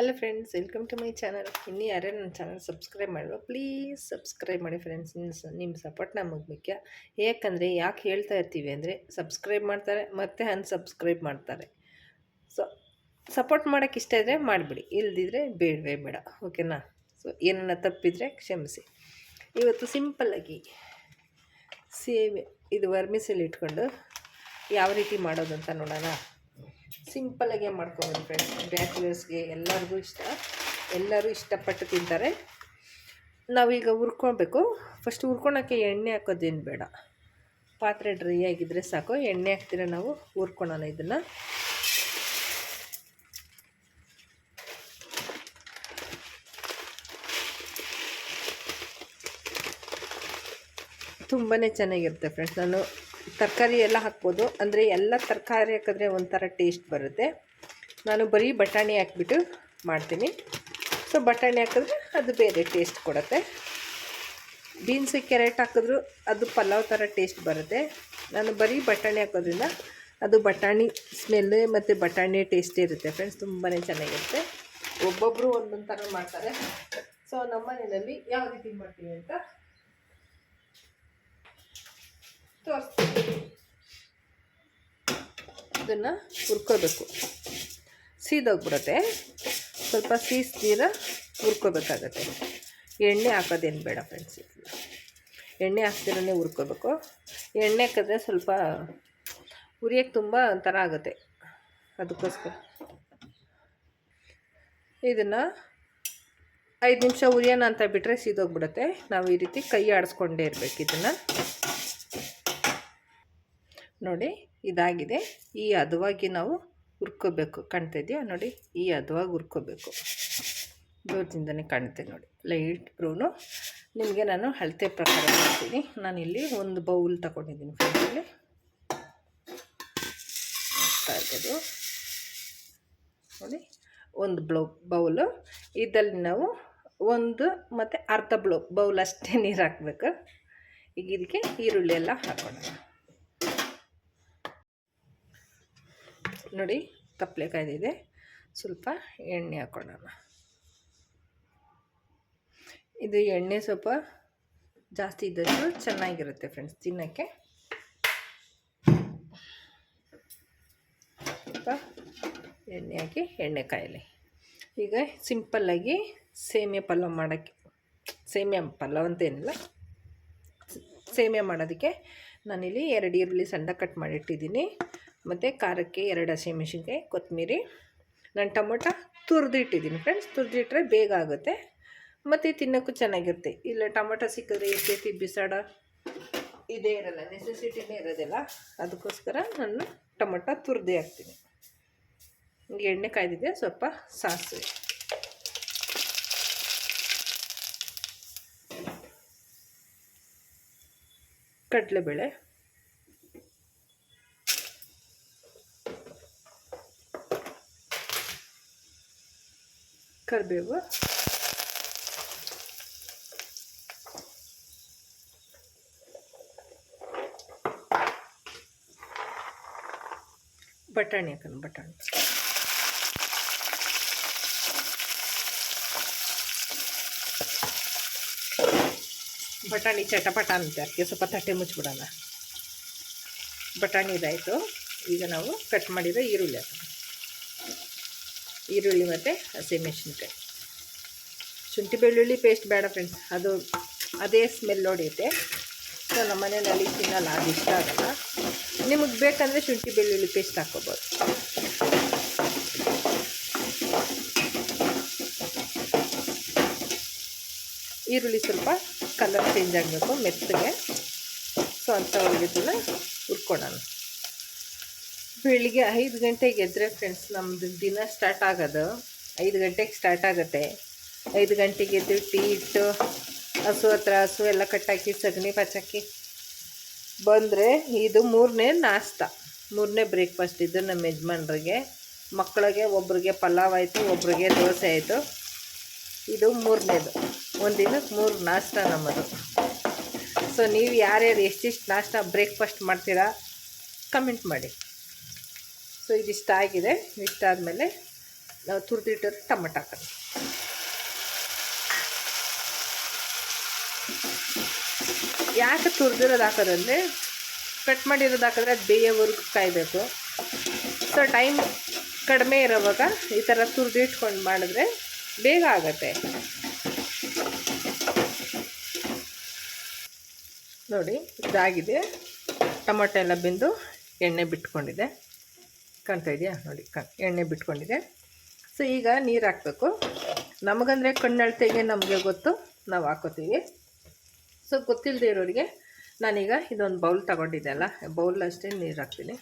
Hello friends welcome to my channel ಇನ್ನೂ ಯಾರೇ ನನ್ನ ಚಾನಲ್ ಸಬ್ಸ್ಕ್ರೈಬ್ ಮಾಡುವ ಪ್ಲೀಸ್ ಸಬ್ಸ್ಕ್ರೈಬ್ ಮಾಡಿ ಫ್ರೆಂಡ್ಸ್ ನಿಮ್ಮ ನಿಮ್ಮ ಸಪೋರ್ಟ್ ನಮಗೆ ಮುಖ್ಯ. ಯಾಕಂದರೆ ಯಾಕೆ ಹೇಳ್ತಾ ಇರ್ತೀವಿ ಅಂದರೆ ಸಬ್ಸ್ಕ್ರೈಬ್ ಮಾಡ್ತಾರೆ, ಮತ್ತು ಅನ್ಸಬ್ಸ್ಕ್ರೈಬ್ ಮಾಡ್ತಾರೆ. ಸೊ ಸಪೋರ್ಟ್ ಮಾಡೋಕ್ಕೆ ಇಷ್ಟ ಇದ್ದರೆ ಮಾಡಿಬಿಡಿ, ಇಲ್ದಿದ್ರೆ ಬೇಡವೇ ಬೇಡ. ಓಕೆನಾ ಸೊ ಏನನ್ನ ತಪ್ಪಿದರೆ ಕ್ಷಮಿಸಿ. ಇವತ್ತು ಸಿಂಪಲ್ಲಾಗಿ ಸೇವೆ ಇದು ವರ್ಮಿಸಲ್ಲಿ ಇಟ್ಕೊಂಡು ಯಾವ ರೀತಿ ಮಾಡೋದು ಅಂತ ನೋಡೋಣ. ಸಿಂಪಲಾಗೆ ಮಾಡ್ಕೊಬೋದು ಫ್ರೆಂಡ್ಸ್ ಬ್ಯಾಚುಲರ್ಸ್ಗೆ ಎಲ್ಲರಿಗೂ ಇಷ್ಟ. ಎಲ್ಲರೂ ಇಷ್ಟಪಟ್ಟು ತಿಂತಾರೆ. ನಾವೀಗ ಹುರ್ಕೊಳ್ಬೇಕು. ಫಸ್ಟ್ ಹುರ್ಕೊಳಕ್ಕೆ ಎಣ್ಣೆ ಹಾಕೋದೇನು ಬೇಡ. ಪಾತ್ರೆ ಡ್ರೈ ಆಗಿದ್ದರೆ ಸಾಕು. ಎಣ್ಣೆ ಹಾಕ್ತೀರ ನಾವು, ಹುರ್ಕೊಳೋಣ ಇದನ್ನು. ತುಂಬಾ ಚೆನ್ನಾಗಿರುತ್ತೆ ಫ್ರೆಂಡ್ಸ್ ನಾನು ತರಕಾರಿ ಎಲ್ಲ ಹಾಕ್ಬೋದು. ಅಂದರೆ ಎಲ್ಲ ತರಕಾರಿ ಹಾಕಿದ್ರೆ ಒಂಥರ ಟೇಸ್ಟ್ ಬರುತ್ತೆ. ನಾನು ಬರೀ ಬಟಾಣಿ ಹಾಕ್ಬಿಟ್ಟು ಮಾಡ್ತೀನಿ. ಸೊ ಬಟಾಣಿ ಹಾಕಿದ್ರೆ ಅದು ಬೇರೆ ಟೇಸ್ಟ್ ಕೊಡುತ್ತೆ. ಬೀನ್ಸ್ ಕ್ಯಾರೆಟ್ ಹಾಕಿದ್ರು ಅದು ಪಲಾವ್ ಥರ ಟೇಸ್ಟ್ ಬರುತ್ತೆ. ನಾನು ಬರೀ ಬಟಾಣಿ ಹಾಕೋದ್ರಿಂದ ಅದು ಬಟಾಣಿ ಸ್ಮೆಲ್ ಮತ್ತು ಬಟಾಣಿ ಟೇಸ್ಟ್ ಇರುತ್ತೆ ಫ್ರೆಂಡ್ಸ್ ತುಂಬಾ ಚೆನ್ನಾಗಿರುತ್ತೆ. ಒಬ್ಬೊಬ್ಬರು ಒಂದೊಂದು ಥರ ಮಾಡ್ತಾರೆ. ಸೊ ನಮ್ಮ ಮನೆಯಲ್ಲಿ ಯಾವ ರೀತಿ ಮಾಡ್ತೀವಿ ಅಂತ ತೋರಿಸ್ತೀನಿ ಇದನ್ನು ಹುರ್ಕೋಬೇಕು. ಸೀದೋಗ್ಬಿಡುತ್ತೆ. ಸ್ವಲ್ಪ ಸೀಸ್ ನೀರ ಹುರ್ಕೋಬೇಕಾಗತ್ತೆ. ಎಣ್ಣೆ ಹಾಕೋದೇನು ಬೇಡ ಫ್ರೆಂಡ್ಸ್ ಎಣ್ಣೆ ಹಾಕ್ತಿರೇ ಹುರ್ಕೋಬೇಕು. ಎಣ್ಣೆ ಹಾಕಿದ್ರೆ ಸ್ವಲ್ಪ ಉರಿಯೋಕ್ಕೆ ತುಂಬ ಒಂಥರ ಆಗುತ್ತೆ. ಅದಕ್ಕೋಸ್ಕರ. ಇದನ್ನು ಐದು ನಿಮಿಷ ಉರಿಯೋಣ ಅಂತ ಬಿಟ್ಟರೆ ಸೀದೋಗ್ಬಿಡುತ್ತೆ. ನಾವು ಈ ರೀತಿ ಕೈ ಆಡಿಸ್ಕೊಂಡೇ ಇರಬೇಕು ಇದನ್ನು. ನೋಡಿ, ಇದಾಗಿದೆ. ಈ ಹದವಾಗಿ ನಾವು ಹುರ್ಕೋಬೇಕು. ಕಾಣ್ತಾ ಇದೆಯಾ? ನೋಡಿ, ಈ ಹದವಾಗಿ ಹುರ್ಕೋಬೇಕು. ದೂರದಿಂದನೇ ಕಾಣುತ್ತೆ ನೋಡಿ. ಲೈಟ್ ಬ್ರೌನು ನಿಮಗೆ ನಾನು ಅಳತೆ ಪ್ರಕಾರ ಮಾಡ್ತೀನಿ ನಾನಿಲ್ಲಿ ಒಂದು ಬೌಲ್ ತಗೊಂಡಿದ್ದೀನಿ ಫ್ರೆಂಡ್ಸಲ್ಲಿ ಇರೋದು. ನೋಡಿ, ಒಂದು ಬ್ಲೌ ಬೌಲು ಇದರಲ್ಲಿ ನಾವು ಒಂದು ಮತ್ತು ಅರ್ಧ ಬ್ಲೌ ಬೌಲ್ ಅಷ್ಟೇ ನೀರು ಹಾಕ್ಬೇಕು. ಈಗ ಇದಕ್ಕೆ ಈರುಳ್ಳಿ ಎಲ್ಲ ಹಾಕೋಣ. ನೋಡಿ ತಪ್ಪಲೆ ಕಾಯ್ದಿದೆ ಸ್ವಲ್ಪ ಎಣ್ಣೆ ಹಾಕೊಳ್ಳೋಣ. ಇದು ಎಣ್ಣೆ ಸ್ವಲ್ಪ ಜಾಸ್ತಿ ಇದ್ದಷ್ಟು ಚೆನ್ನಾಗಿರುತ್ತೆ ಫ್ರೆಂಡ್ಸ್ ತಿನ್ನೋಕ್ಕೆ. ಸ್ವಲ್ಪ ಎಣ್ಣೆ ಹಾಕಿ ಎಣ್ಣೆ ಕಾಯಲಿ. ಈಗ ಸಿಂಪಲ್ಲಾಗಿ ಸೇಮಿಯಾ ಪಲಾವ್ ಮಾಡೋಕ್ಕೆ ಸೇಮಿಯಾ ಪಲಾವ್ ಅಂತೇನಿಲ್ಲ ಸೇಮಿಯಾ ಮಾಡೋದಕ್ಕೆ ನಾನಿಲ್ಲಿ ಎರಡು ಈರುಳ್ಳಿ ಸಣ್ಣ ಕಟ್ ಮಾಡಿಟ್ಟಿದ್ದೀನಿ. ಮತ್ತು ಖಾರಕ್ಕೆ ಎರಡು ಹಸಿಮೆಣ್ಸಿನ್ಕಾಯಿ ಕೊತ್ತಂಬರಿ. ನಾನು ಟೊಮೊಟ ತುರಿದಿಟ್ಟಿದ್ದೀನಿ ಫ್ರೆಂಡ್ಸ್ ತುರಿದಿಟ್ರೆ ಬೇಗ ಆಗುತ್ತೆ. ಮತ್ತು ತಿನ್ನೋಕ್ಕೂ ಚೆನ್ನಾಗಿರುತ್ತೆ. ಇಲ್ಲ ಟೊಮೊಟೊ ಸಿಕ್ಕಿದ್ರೆ ಎಷ್ಟೈತಿ ಬಿಸಾಡ ಇದೇ ಇರಲ್ಲ ನೆಸೆಸಿಟಿನೇ ಇರೋದಿಲ್ಲ. ಅದಕ್ಕೋಸ್ಕರ ನಾನು ಟೊಮೊಟೊ ತುರಿದೇ ಹಾಕ್ತೀನಿ. ಎಣ್ಣೆ ಕಾಯ್ದಿದೆ ಸ್ವಲ್ಪ ಸಾಸಿವೆ. ಕಡಲೆಬೇಳೆ. ಕರಿಬೇವು ಬಟಾಣಿ ಹಾಕೋಣ ಬಟಾಣಿ ಬಟಾಣಿ ಚಟಪಟ ಅಂತ ಅದಕ್ಕೆ ಸ್ವಲ್ಪ ತಟ್ಟೆ ಮುಚ್ಚಿಬಿಡೋಣ ಬಟಾಣಿ ಇದಾಯಿತು ಈಗ ನಾವು ಕಟ್ ಮಾಡಿರೋ ಈರುಳ್ಳಿ ಹಾಕೋಣ ಈರುಳ್ಳಿ ಮತ್ತು ಹಸಿಮೆಣಸಿನ್ಕಾಯಿ ಶುಂಠಿ ಬೆಳ್ಳುಳ್ಳಿ ಪೇಸ್ಟ್ ಬೇಡ ಫ್ರೆಂಡ್ಸ್ ಅದು ಅದೇ ಸ್ಮೆಲ್ ಹೊಡೆಯುತ್ತೆ. ಸೊ ನಮ್ಮ ಮನೆಯಲ್ಲಿ ತಿನ್ನಲ್ಲ, ಅದು ಇಷ್ಟ ಆಗಲ್ಲ. ನಿಮಗೆ ಬೇಕಂದರೆ ಶುಂಠಿ ಬೆಳ್ಳುಳ್ಳಿ ಪೇಸ್ಟ್ ಹಾಕ್ಕೋಬೋದು ಈರುಳ್ಳಿ ಸ್ವಲ್ಪ ಕಲರ್ ಚೇಂಜ್ ಆಗಬೇಕು, ಮೆತ್ತಗೆ. ಸೊ ಅಂಥವ್ರಿಗೆ ಹುರ್ಕೊಳ್ಳೋಣ ಬೆಳಿಗ್ಗೆ ಐದು ಗಂಟೆಗೆ ಎದ್ದರೆ ಫ್ರೆಂಡ್ಸ್ ನಮ್ಮದು ದಿನ ಸ್ಟಾರ್ಟ್ ಆಗೋದು. ಐದು ಗಂಟೆಗೆ ಸ್ಟಾರ್ಟ್ ಆಗುತ್ತೆ. ಐದು ಗಂಟೆಗೆ ಎದ್ದು ಟೀ ಇಟ್ಟು, ಹಸು ಹತ್ರ ಹಸು ಎಲ್ಲ ಕಟ್ಟಾಕಿ ಸಗಣಿ ಪಚಾಕಿ ಬಂದರೆ ಇದು ಮೂರನೇ ನಾಷ್ಟ. ಮೂರನೇ ಬ್ರೇಕ್ಫಾಸ್ಟ್ ಇದು ನಮ್ಮ ಯಜಮಾನ್ರಿಗೆ. ಮಕ್ಕಳಿಗೆ ಒಬ್ರಿಗೆ ಪಲಾವ್ ಆಯಿತು, ಒಬ್ರಿಗೆ ದೋಸೆ ಆಯಿತು. ಇದು ಮೂರನೇದು. ಒಂದಿನಕ್ಕೆ ಮೂರು ನಾಷ್ಟ ನಮ್ಮದು. ಸೊ ನೀವು ಯಾರ್ಯಾರು ಎಷ್ಟಿಷ್ಟು ನಾಷ್ಟ ಬ್ರೇಕ್ಫಾಸ್ಟ್ ಮಾಡ್ತೀರಾ ಕಮೆಂಟ್ ಮಾಡಿ. ಸೊ ಇದಿಷ್ಟ ಆಗಿದೆ. ಇಷ್ಟ ಆದಮೇಲೆ ನಾವು ತುರಿದಿಟ್ಟಿರೋ ಟೊಮೆಟೊ ಹಾಕೋದು ಯಾಕೆ ತುರಿದಿರೋದು ಹಾಕೋದಂದರೆ, ಕಟ್ ಮಾಡಿರೋದು ಹಾಕಿದ್ರೆ ಅದು ಬೇಯೋವರೆಗೂ ಕಾಯಬೇಕು. ಸೊ ಟೈಮ್ ಕಡಿಮೆ ಇರೋವಾಗ ಈ ಥರ ತುರಿದಿಟ್ಕೊಂಡು ಮಾಡಿದ್ರೆ ಬೇಗ ಆಗುತ್ತೆ. ನೋಡಿ, ಇದಾಗಿದೆ. ಟೊಮೊಟೊ ಎಲ್ಲ ಬೆಂದು ಎಣ್ಣೆ ಬಿಟ್ಕೊಂಡಿದೆ. ಕಾಣ್ತಾ ಇದೆಯಾ? ನೋಡಿ ಎಣ್ಣೆ ಬಿಟ್ಕೊಂಡಿದೆ. ಸೊ ಈಗ ನೀರು ಹಾಕಬೇಕು. ನಮಗಂದರೆ ಕಣ್ಣಳ್ತೆಗೆ ನಮಗೆ ಗೊತ್ತು, ನಾವು ಹಾಕೋತೀವಿ. ಸೊ ಗೊತ್ತಿಲ್ಲದೆ ಇರೋರಿಗೆ ನಾನೀಗ ಇದೊಂದು ಬೌಲ್ ತಗೊಂಡಿದ್ದೆ ಅಲ್ಲ ಬೌಲ್ ಅಷ್ಟೇ ನೀರು ಹಾಕ್ತೀನಿ.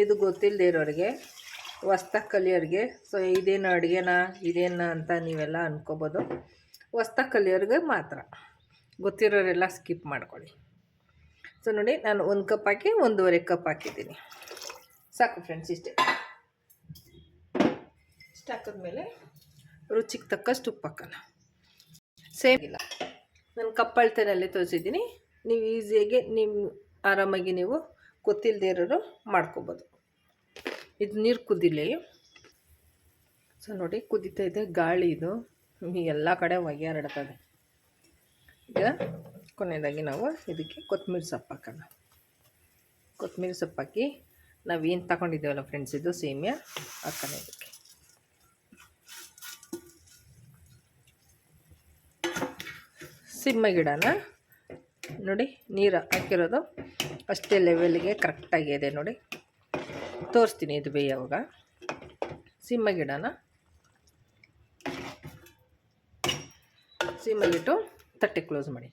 ಇದು ಗೊತ್ತಿಲ್ಲದೆ ಇರೋರಿಗೆ ಹೊಸ್ದಾಗಿ ಕಲಿಯೋರಿಗೆ ಸೊ, ಇದೇನು ಅಡುಗೆನಾ, ಇದೇನ ಅಂತ ನೀವೆಲ್ಲ ಅಂದ್ಕೋಬೋದು ಹೊಸ್ದಾಗಿ ಕಲಿಯೋರಿಗೆ ಮಾತ್ರ. ಗೊತ್ತಿರೋರೆಲ್ಲ ಸ್ಕಿಪ್ ಮಾಡ್ಕೊಳ್ಳಿ. ಸೊ ನೋಡಿ, ನಾನು ಒಂದು ಕಪ್ ಹಾಕಿ, ಒಂದೂವರೆ ಕಪ್ ಹಾಕಿದ್ದೀನಿ. ಸಾಕು ಫ್ರೆಂಡ್ಸ್ ಇಷ್ಟೇ. ಇಷ್ಟು ಹಾಕಿದ್ಮೇಲೆ ರುಚಿಗೆ ತಕ್ಕಷ್ಟು ಉಪ್ಪು ಹಾಕೋಣ. ಸೇಮ್ ಇಲ್ಲ ನಾನು ಕಪ್ ಅಳ್ತೆನಲ್ಲಿ ತೋರಿಸಿದ್ದೀನಿ. ನೀವು ಈಸಿಯಾಗಿ ನಿಮ್ಮ ಆರಾಮಾಗಿ ನೀವು ಗೊತ್ತಿಲ್ಲದೆ ಇರೋರು ಮಾಡ್ಕೋಬೋದು. ಇದು ನೀರು ಕುದಿಲಿ. ಸೊ ನೋಡಿ ಕುದೀತಾ ಇದೆ ಗಾಳಿ ಇದು. ಎಲ್ಲ ಕಡೆ ಹೊಗೆ ಹರಡ್ತದೆ ಈಗ ಕೊನೆಯದಾಗಿ ನಾವು ಇದಕ್ಕೆ ಕೊತ್ತಂಬರಿ ಸೊಪ್ಪು ಹಾಕೋಣ. ಕೊತ್ತಂಬರಿ ಸೊಪ್ಪು ಹಾಕಿ ನಾವು ಏನು ತಗೊಂಡಿದ್ದೇವಲ್ಲ ಫ್ರೆಂಡ್ಸ್ ಇದು ಸೇಮಿಯಾ ಹಾಕೋಣ ಇದಕ್ಕೆ. ಸಿಮ್ಮ ಗಿಡನ, ನೋಡಿ, ನೀರು ಹಾಕಿರೋದು ಅಷ್ಟೇ ಲೆವೆಲ್ಗೆ ಕರೆಕ್ಟಾಗಿದೆ ನೋಡಿ. ತೋರಿಸ್ತೀನಿ ಇದು ಬೇಯೋವಾಗ ಸಿಮ್ಮ ಗಿಡನ. ಸಿಮ್ಮಲ್ಲಿಟ್ಟು ತಟ್ಟೆ ಕ್ಲೋಸ್ ಮಾಡಿ.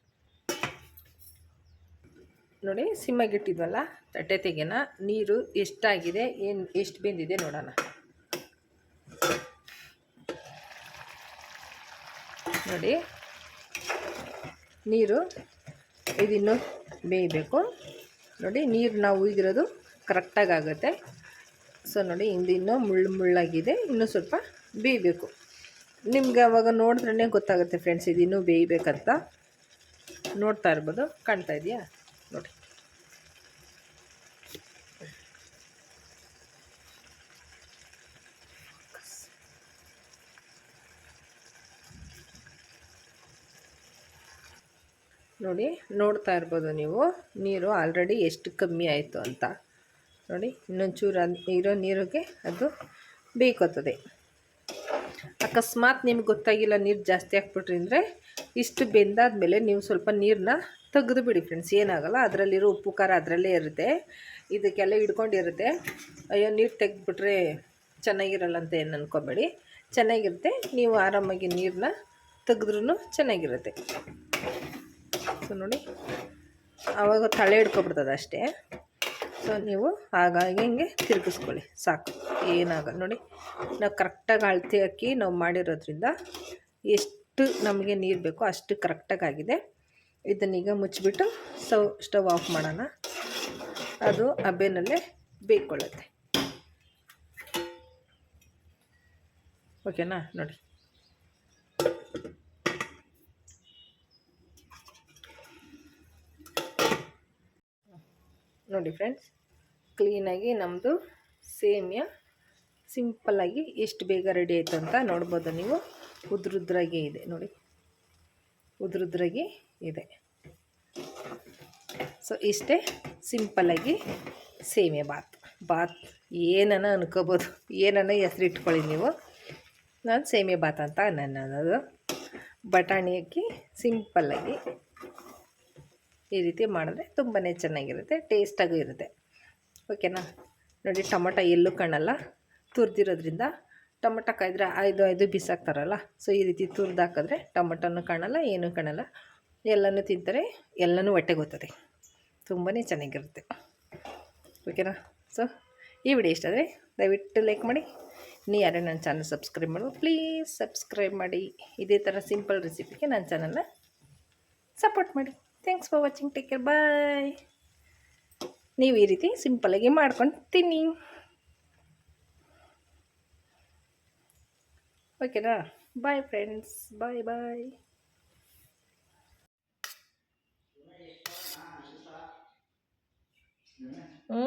ನೋಡಿ ಸಿಮ್ಮಗಿಟ್ಟಿದ್ವಲ್ಲ ತಟ್ಟೆ ತೆಗೆನ ನೀರು ಎಷ್ಟಾಗಿದೆ, ಏನು, ಎಷ್ಟು ಬೆಂದಿದೆ ನೋಡೋಣ. ನೋಡಿ, ನೀರು ಇದಿನ್ನು ಬೇಯಬೇಕು. ನೋಡಿ, ನೀರು ನಾವು ಉಯ್ದಿರೋದು ಕರೆಕ್ಟಾಗಿ ಆಗುತ್ತೆ. ಸೊ ನೋಡಿ ಇನ್ನೂ ಮುಳ್ಳು ಮುಳ್ಳಾಗಿದೆ. ಇನ್ನೂ ಸ್ವಲ್ಪ ಬೇಯಬೇಕು. ನಿಮ್ಗೆ ಅವಾಗ ನೋಡಿದ್ರೇ ಗೊತ್ತಾಗುತ್ತೆ ಫ್ರೆಂಡ್ಸ್ ಇದಿನ್ನೂ ಬೇಯಬೇಕಂತ. ನೋಡ್ತಾ ಇರ್ಬೋದು. ಕಾಣ್ತಾ ಇದೆಯಾ? ನೋಡಿ. ನೋಡಿ, ನೋಡ್ತಾ ಇರ್ಬೋದು ನೀವು, ನೀರು ಆಲ್ರೆಡಿ ಎಷ್ಟು ಕಮ್ಮಿ ಆಯಿತು ಅಂತ. ನೋಡಿ, ಇನ್ನೊಂಚೂರು ಇರೋ ನೀರಿಗೆ ಅದು ಬೇಯ್ಕೋತದೆ ಅಕಸ್ಮಾತ್ ನಿಮ್ಗೆ ಗೊತ್ತಾಗಿಲ್ಲ ನೀರು ಜಾಸ್ತಿ ಹಾಕ್ಬಿಟ್ರಿ ಅಂದರೆ, ಇಷ್ಟು ಬೆಂದಾದ ಮೇಲೆ ನೀವು ಸ್ವಲ್ಪ ನೀರನ್ನ ತೆಗೆದು ಬಿಡಿ ಫ್ರೆಂಡ್ಸ್ ಏನಾಗಲ್ಲ. ಅದರಲ್ಲಿರೋ ಉಪ್ಪು, ಖಾರ ಅದರಲ್ಲೇ ಇರುತ್ತೆ. ಇದಕ್ಕೆಲ್ಲ ಹಿಡ್ಕೊಂಡಿರುತ್ತೆ. ಅಯ್ಯೋ, ನೀರು ತೆಗೆದುಬಿಟ್ರೆ ಚೆನ್ನಾಗಿರಲ್ಲ ಅಂತ ಏನು ಅನ್ಕೋಬೇಡಿ. ಚೆನ್ನಾಗಿರುತ್ತೆ. ನೀವು ಆರಾಮಾಗಿ ನೀರನ್ನ ತೆಗೆದ್ರೂ ಚೆನ್ನಾಗಿರುತ್ತೆ. ಸೊ ನೋಡಿ. ಆವಾಗ ತಳೆ ಹಿಡ್ಕೊಬಿಡ್ತದೆ ಅಷ್ಟೇ. ಸೊ ನೀವು ಹಾಗಾಗಿ ಹಿಂಗೆ ತಿರುಗಿಸ್ಕೊಳ್ಳಿ. ಸಾಕು. ಏನಾಗಲ್ಲ. ನೋಡಿ, ನಾವು ಕರೆಕ್ಟಾಗಿ ಅಳತೆ ಹಾಕಿ ನಾವು ಮಾಡಿರೋದ್ರಿಂದ ಎಷ್ಟು ನಮಗೆ ನೀರು ಬೇಕೋ ಅಷ್ಟು ಕರೆಕ್ಟಾಗಿ ಆಗಿದೆ. ಇದನ್ನೀಗ ಮುಚ್ಚಿಬಿಟ್ಟು ಸ್ಟವ್ ಸ್ಟವ್ ಆಫ್ ಮಾಡೋಣ. ಅದು ಹಬ್ಬೆನಲ್ಲೇ ಬೇಯ್ಕೊಳ್ಳುತ್ತೆ. ಓಕೆನಾ? ನೋಡಿ. ನೋಡಿ ಫ್ರೆಂಡ್ಸ್, ಕ್ಲೀನಾಗಿ ನಮ್ಮದು ಸೇಮಿಯ ಸಿಂಪಲ್ಲಾಗಿ ಎಷ್ಟು ಬೇಗ ರೆಡಿ ಆಯಿತು ಅಂತ ನೋಡ್ಬೋದು ನೀವು. ಉದ್ರುದ್ರಾಗೆ ಇದೆ. ನೋಡಿ. ಉದ್ರುದ್ರಾಗಿ ಇದೆ. ಸೊ ಇಷ್ಟೇ ಸಿಂಪಲ್ಲಾಗಿ ಸೇಮೆ ಬಾತ್. ಬಾತ್ ಏನನ ಅನ್ಕೋಬೋದು ಏನನ ಹೆಸರಿಟ್ಕೊಳ್ಳಿ ನೀವು. ನಾನು ಸೇಮೆ ಬಾತ್ ಅಂತ ನನ್ನ ಅನ್ನೋದು. ಬಟಾಣಿ ಹಾಕಿ ಸಿಂಪಲ್ಲಾಗಿ ಈ ರೀತಿ ಮಾಡಿದ್ರೆ ತುಂಬಾ ಚೆನ್ನಾಗಿರುತ್ತೆ ಟೇಸ್ಟಾಗೂ ಇರುತ್ತೆ. ಓಕೆನಾ ನೋಡಿ, ಟೊಮೊಟೊ ಎಲ್ಲೂ ಕಾಣಲ್ಲ. ತುರಿದಿರೋದ್ರಿಂದ ಟೊಮೊಟೊ ಕಾಯ್ದ್ರೆ ಐದು ಐದು ಬಿಸಾಕ್ತಾರಲ್ಲ ಸೊ ಈ ರೀತಿ ತುರ್ದು ಹಾಕಿದ್ರೆ ಟೊಮೊಟೊನೂ ಕಾಣಲ್ಲ, ಏನೂ ಕಾಣಲ್ಲ. ಎಲ್ಲನೂ ತಿಂತಾರೆ, ಎಲ್ಲನೂ ಹೊಟ್ಟೆಗೆ ಹೋಗ್ತದೆ. ತುಂಬಾ ಚೆನ್ನಾಗಿರುತ್ತೆ. ಓಕೆನಾ ಸೊ ಈ ವಿಡಿಯೋ ಇಷ್ಟ ಆದರೆ ದಯವಿಟ್ಟು ಲೈಕ್ ಮಾಡಿ. ನೀ ಯಾರೇ ನನ್ನ ಚಾನಲ್ ಸಬ್ಸ್ಕ್ರೈಬ್ ಮಾಡು ಪ್ಲೀಸ್ ಸಬ್ಸ್ಕ್ರೈಬ್ ಮಾಡಿ. ಇದೇ ಥರ ಸಿಂಪಲ್ ರೆಸಿಪಿಗೆ ನನ್ನ ಚಾನಲ್ನ ಸಪೋರ್ಟ್ ಮಾಡಿ. Thanks for watching take care bye ನೀವು ಈ ರೀತಿ ಸಿಂಪಲಾಗಿ ಮಾಡ್ಕೊಂಡು ತಿನ್ನಿ. ಓಕೆನಾ ಬಾಯ್ ಫ್ರೆಂಡ್ಸ್ ಬಾಯ್ ಬಾಯ್ ಹ್ಞೂ